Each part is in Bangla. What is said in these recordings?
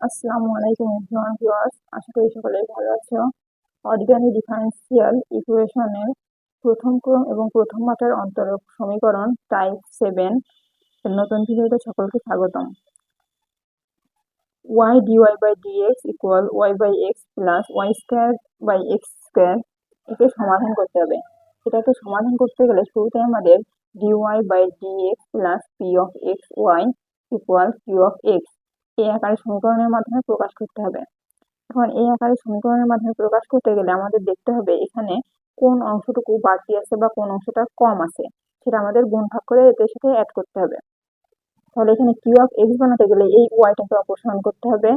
আসসালামু আলাইকুম এভরিওয়ান ভিউয়ার্স আশা করি সকলেই ভালো আছো। অর্গানি ডিফারেন্সিয়াল ইকুয়েশনের প্রথম ক্রম এবং প্রথম মাত্রার অন্তরক সমীকরণ টাইপ সেভেন নতুন ভিডিওতে সকলকে স্বাগতম। Y DY by DX equal Y by X plus Y square by X square একে সমাধান করতে হবে। এটাকে সমাধান করতে গেলে শুরুতে আমাদের DY by DX plus P of X Y equal Q of X এই আকারে সমীকরণের মাধ্যমে প্রকাশ করতে হবে। এখন এই আকারে সমীকরণের মাধ্যমে প্রকাশ করতে গেলে আমাদের দেখতে হবে এখানে কোন অংশটুকু বাড়তি আছে বা কোন অংশটা কম আছে। সেটা আমাদের গুণ ভাগ করে এদের সাথে অ্যাড করতে হবে। তাহলে এখানে কিউ অফ এক্স বানাতে গেলে এই ওয়াইটাকে অপসারণ করতে হবে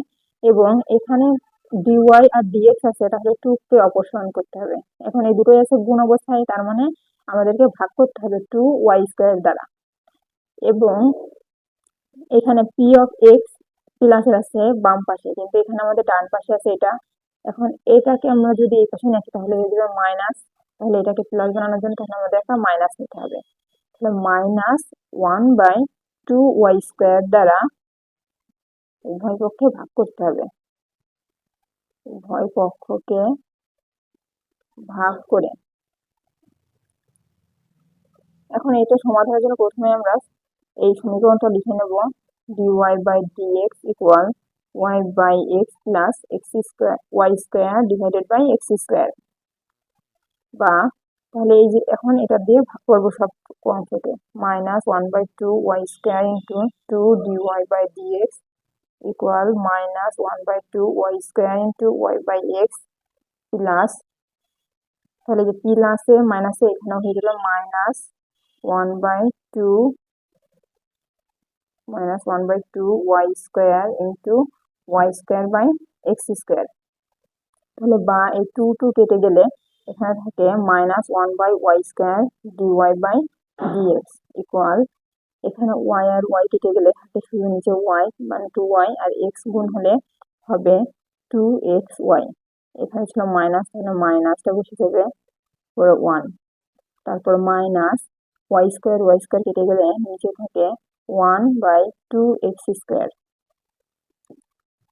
এবং এখানে ডিওয়াই আর ডিএক্স আছে তাহলে টু কে অপসারণ করতে হবে। এখন এই দুটোই আছে গুণ অবস্থায়, তার মানে আমাদেরকে ভাগ করতে হবে টু ওয়াই স্কোয়ার দ্বারা। এবং এখানে পি অফ এক্স প্লাসের আছে বাম পাশে। কিন্তু এখানে আমাদের ডান পাশে আছে এটা। এখন এটাকে আমরা যদি এই পাশে নিয়ে তাহলে হয়ে যাবে মাইনাস তাহলে এটাকে প্লাস বানানোর জন্য তাহলে আমাদের একটা মাইনাস নিতে হবে। তাহলে minus one by two Y square দ্বারা উভয় পক্ষে ভাগ করতে হবে। উভয় পক্ষকে ভাগ করে। এখন এটা সমাধানের জন্য প্রথমে আমরা এই সমীকরণটা লিখে নেব। Dy by dx equal y by x plus x square, y square divided by x square. বা তাহলে এই যে এখন এটা দিয়ে ভাগ করব সব অংশকে minus one by two Y square into two DY by DX equal minus one by two Y square into Y by X plus তাহলে যে প্লাসে মাইনাসে এখানেও হয়ে গেল minus one by two minus one by two Y square into Y square by X square তাহলে বা এই টু টু কেটে গেলে এখানে থাকে minus one by Y square DY by DX equal এখানে ওয়াই আর ওয়াই কেটে গেলে থাকে শুধু নিচে ওয়াই মানে টু ওয়াই আর এক্স গুণ হলে হবে টু এক্স ওয়াই এখানে ছিল মাইনাস তাহলে মাইনাসটা বসে যাবে ওয়ান তারপর minus Y square Y square কেটে গেলে নিচে থাকে one by two X square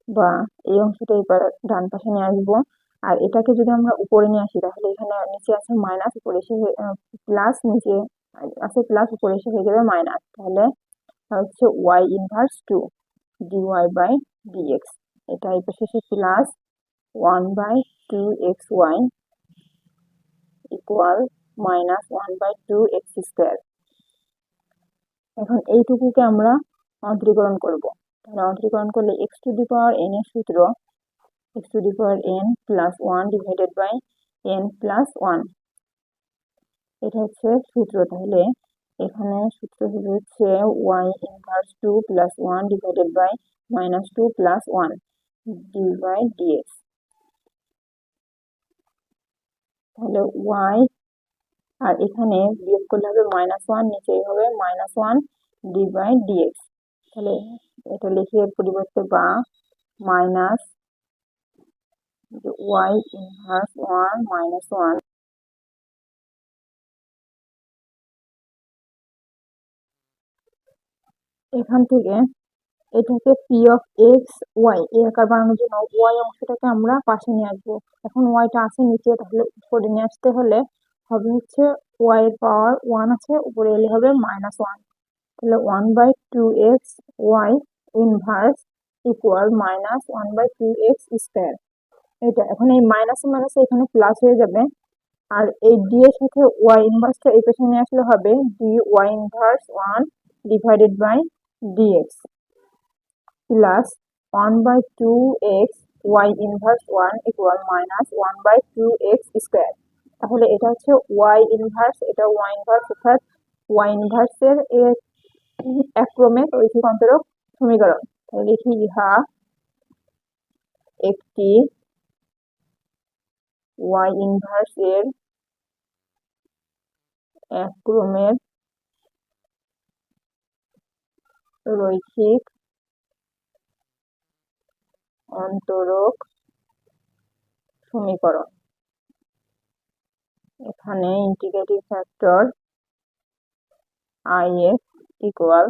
বা এই অংশটা এবার ডান পাশে নিয়ে আসব। আর এটাকে যদি আমরা উপরে নিয়ে আসি, তাহলে এখানে নিচে আছে মাইনাস উপরে এসে প্লাস নিচে, আছে প্লাস উপরে এসে হয়ে যাবে মাইনাস তাহলে হচ্ছে Y inverse two DY by DX এটা এই পাশে এসে plus one by two X Y equal minus one by two X square এখন এইটুকুকে আমরা অন্তরীকরণ করব। তাহলে অন্তরীকরণ করলে X to the power N এর সূত্র X to the power N plus one divided by N plus one এটা হচ্ছে সূত্র। তাহলে এখানে সূত্র হচ্ছে Y inverse two plus one divided by minus two plus one D by DX তাহলে ওয়াই আর এখানে বিয়োগ করলে হবে মাইনাস ওয়ান নিচেই হবে minus one D by DX তাহলে এটা লিখে এর পরিবর্তে বা minus Y inverse one minus one এখান থেকে এটাকে পি অফ এক্স ওয়াই এই আকার বানানোর জন্য ওয়াই অংশটাকে আমরা পাশে নিয়ে আসব। এখন ওয়াইটা আছে নিচে, তাহলে উপরে নিয়ে আসতে হলে হবে হচ্ছে ওয়াই এর পাওয়ার ওয়ান আছে, উপরে এলে হবে মাইনাস ওয়ান তাহলে one by two X Y inverse equal minus one by two X square এটা এখন এই মাইনাস মাইনাসে এখানে প্লাস হয়ে যাবে। আর এই ডি এর সাথে ওয়াই ইনভার্সটা এই পেছনে নিয়ে আসলে হবে D Y inverse one divided by DX plus one by two X Y inverse one equal minus one by two X square তাহলে এটা হচ্ছে ওয়াই ইনভার্স এটা ওয়াই ইনভার্স অর্থাৎ ওয়াই ইনভার্সের এক ক্রমে রৈখিক অন্তরক সমীকরণ। লিখি ইহা একটি ওয়াই ইনভার্সের এক ক্রমের রৈখিক অন্তরক সমীকরণ। এখানে integrating factor I X equal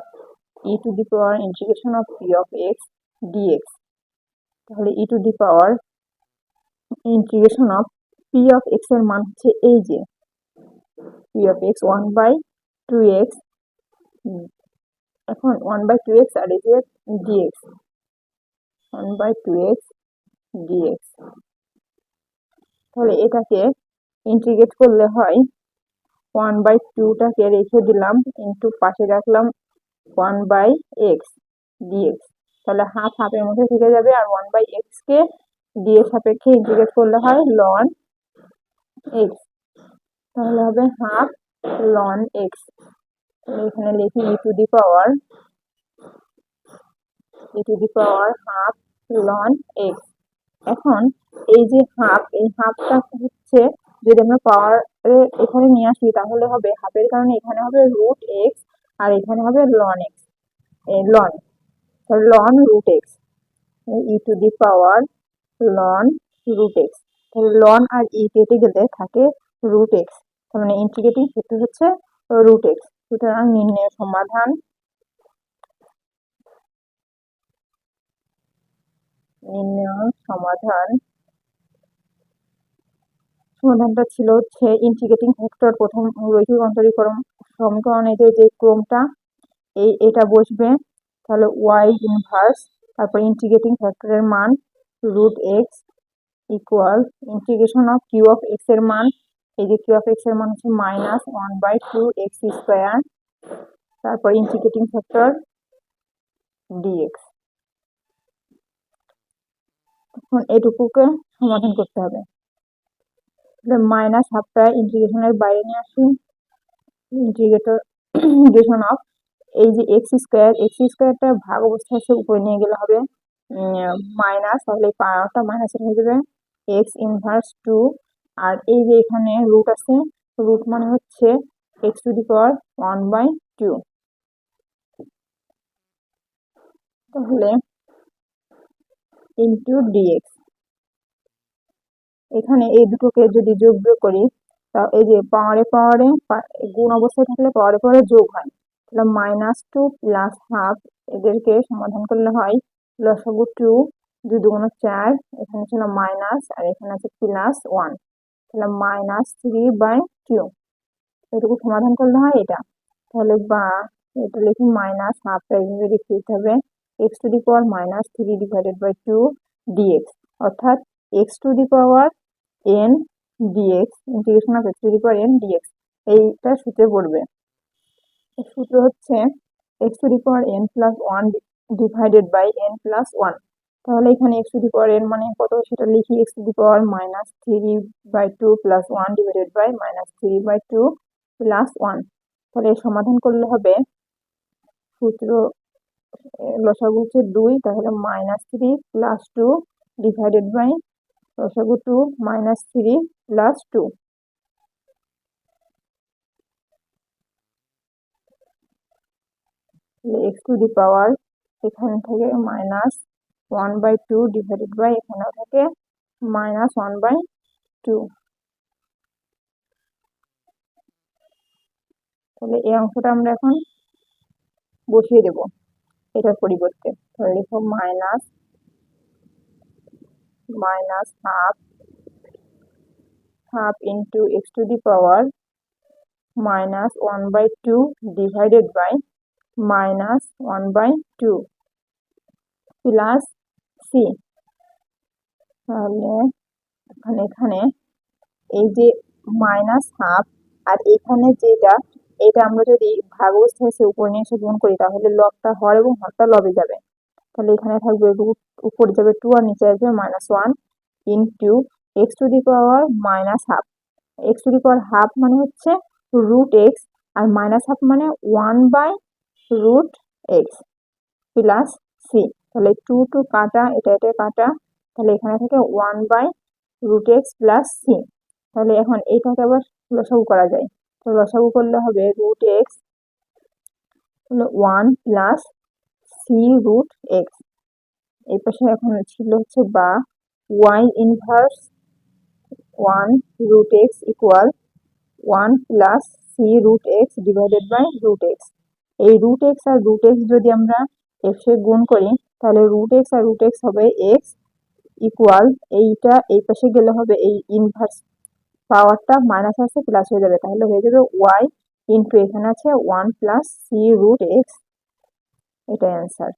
E to the power integration of P of X DX তাহলে E to the power integration of P of এক্সের মান হচ্ছে এই যে P of X one by two X এখন ওয়ান বাই টু এক্স আর এই যে DX one by two X DX তাহলে এটাকে ইন্টিগ্রেট করলে হয়। ওয়ান বাই টুটাকে রেখে দিলাম ইন্টু পাশে রাখলাম ওয়ান বাই এক্স ডিএক্স তাহলে হাফ হাফের মধ্যে থেকে যাবে আর ওয়ান বাই এক্সকে ডিএক্স সাপেক্ষে ইন্টিগ্রেট করলে হয় লন এক্স তাহলে হবে হাফ লন এক্স এখানে লিখি E to the power E to the power half ln X এখন এই যে হাফ এই হাফটা হচ্ছে যদি আমরা পাওয়ার এখানে নিয়ে আসি, তাহলে হবে হাফের কারণে এখানে হবে রুট এক্স আর এখানে হবে ln x ln ln root x e to the power ln root x তাহলে লন আর ই কেটে গেলে থাকে রুট এক্স তার মানে ইন্টিগ্রেটিং ক্ষেত্রে হচ্ছে রুট এক্স সুতরাং নির্ণয় সমাধান নির্ণয় সমাধান সমাধানটা ছিল হচ্ছে ইন্টিগ্রেটিং ফ্যাক্টর প্রথম রৈখিক অন্তরীকরণ সমীকরণের যে ক্রমটা, এই, এটা বসবে। তাহলে ওয়াই ইনভার্স তারপর ইন্টিগ্রেটিং ফ্যাক্টরের মান root X equal integration of Q of এক্সের মান। এই যে কিউ অফ এক্সের মান হচ্ছে minus one by two X square তারপর ইন্টিগ্রেটিং ফ্যাক্টর ডিএক্স এখন এটুকুকে সমাধান করতে হবে। মাইনাস হাফটা ইন্টিগ্রেশনের বাইরে নিয়ে আসি। ইন্টিগ্রেটর ইন্টিগ্রেশন অফ এই যে এক্স স্কোয়ার এক্স স্কোয়ারটা ভাগ অবস্থায় আছে উপরে নিয়ে গেলে হবে মাইনাস তাহলে পাওয়ারটা মাইনাসের হয়ে যাবে এক্স ইনভার্স টু আর এই যে এখানে রুট আছে রুট মানে হচ্ছে X to the power one by two তাহলে ইন্টু ডিএক্স এখানে এই দুটোকে যদি যোগ বিয়োগ করি, তা এই যে পাওয়ারে পাওয়ারে গুণ অবস্থায় থাকলে পাওয়ারে পাওয়ারে যোগ হয়। তাহলে মাইনাস টু প্লাস হাফ এদেরকে সমাধান করলে হয় লসাগু টু দুই দুগুণ চার, এখানে ছিল মাইনাস আর এখানে আছে প্লাস ওয়ান তাহলে মাইনাস থ্রি বাই টু এটুকু সমাধান করলে হয় এটা। তাহলে বা, এটা লিখি মাইনাস হাফটা এইভাবে লিখে দিতে হবে। X to the power minus three divided by two DX অর্থাৎ X to the power N DX integration of X to the power N DX এইটা সূত্রে পড়বে। সূত্র হচ্ছে X to the power N plus one divided by N plus one তাহলে এখানে X to the power N মানে কত? সেটা লিখি X to the power minus three by two plus one divided by minus three by two plus one তাহলে সমাধান করলে হবে সূত্র লসাগু হচ্ছে দুই, তাহলে minus three plus two divided by লসাগু two minus three plus two X to the power এখান থেকে minus one by two divided by এখানেও থাকে মাইনাস ওয়ান বাই টু তাহলে এই অংশটা আমরা এখন বসিয়ে দেব, এটার পরিবর্তে। তাহলে লিখো minus minus half half into X to the power minus one by two divided by minus one by two plus C তাহলে এখানে এখানে এই যে মাইনাস হাফ আর এখানে যেটা, এটা আমরা যদি ভাগ অবস্থায় এসে উপরে নিয়ে এসে গুণ করি, তাহলে লবটা হর এবং হরটা লবে যাবে। তাহলে এখানে থাকবে রুট উপরে যাবে টু আর নিচে আসবে minus one in two X to the power minus half X to the power half মানে হচ্ছে রুট এক্স আর মাইনাস হাফ মানে one by root X plus C তাহলে টু টু কাটা, এটা এটা কাটা, তাহলে এখানে থেকে one by root X plus C তাহলে এখন এটাকে আবার লসাগু করা যায়। তো লসাগু করলে হবে root X one plus C root X এই পাশে এখন ছিল হচ্ছে বা Y inverse one root X equal one plus C root X divided by root X এই রুট এক্স আর রুট এক্স যদি আমরা এক্স এ গুণ করি, তাহলে রুট এক্স আর রুট এক্স হবে এক্স ইকুয়াল এইটা এই পাশে গেলে হবে এই ইনভার্স পাওয়ারটা মাইনাস আসে প্লাস হয়ে যাবে। তাহলে হয়ে যাবে ওয়াই ইন্টু এখানে আছে one plus C root X এটাই অ্যান্সার